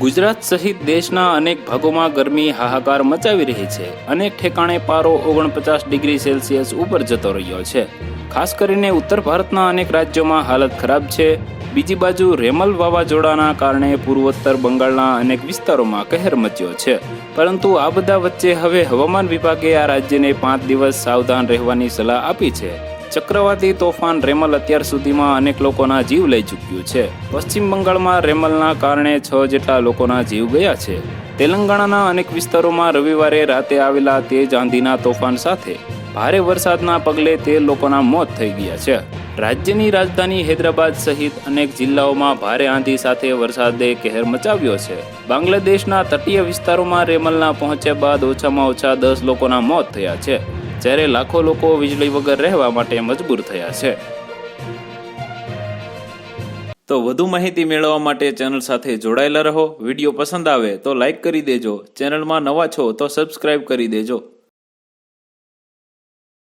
ગુજરાત સહિત દેશના અનેક ભાગોમાં ગરમી હાહાકાર મચાવી રહી છે. અનેક ઠેકાણે પારો ઓગણપચાસ ડિગ્રી સેલ્સિયસ ઉપર જતો રહ્યો છે. ખાસ કરીને ઉત્તર ભારતના અનેક રાજ્યોમાં હાલત ખરાબ છે. બીજી બાજુ રેમલ વાવાઝોડાના કારણે પૂર્વોત્તર બંગાળના અનેક વિસ્તારોમાં કહેર મચ્યો છે. પરંતુ આ બધા વચ્ચે હવે હવામાન વિભાગે આ રાજ્યને પાંચ દિવસ સાવધાન રહેવાની સલાહ આપી છે. ચક્રવાતી તોફાન રેમલ અત્યાર સુધીમાં અનેક લોકોના જીવ લઈ ચૂક્યું છે. પશ્ચિમ બંગાળમાં રેમલના કારણે છ જેટલા લોકોના જીવ ગયા છે. તેલંગાણાના અનેક વિસ્તારોમાં રવિવારે રાતે આવેલા તેજ આંધીના તોફાન સાથે ભારે વરસાદના પગલે તેર લોકોના મોત થઈ ગયા છે. રાજ્યની રાજધાની હૈદરાબાદ સહિત અનેક જિલ્લાઓમાં ભારે આંધી સાથે વરસાદે કહેર મચાવ્યો છે. બાંગ્લાદેશના તટીય વિસ્તારોમાં રેમલના પહોંચ્યા બાદ ઓછામાં ઓછા દસ લોકોના મોત થયા છે. જ્યારે લાખો લોકો વીજળી વગર રહેવા માટે મજબૂર થયા છે. તો વધુ માહિતી મેળવવા માટે ચેનલ સાથે જોડાયેલા રહો. વીડિયો પસંદ આવે તો લાઇક કરી દેજો. ચેનલમાં નવા છો તો સબસ્ક્રાઇબ કરી દેજો.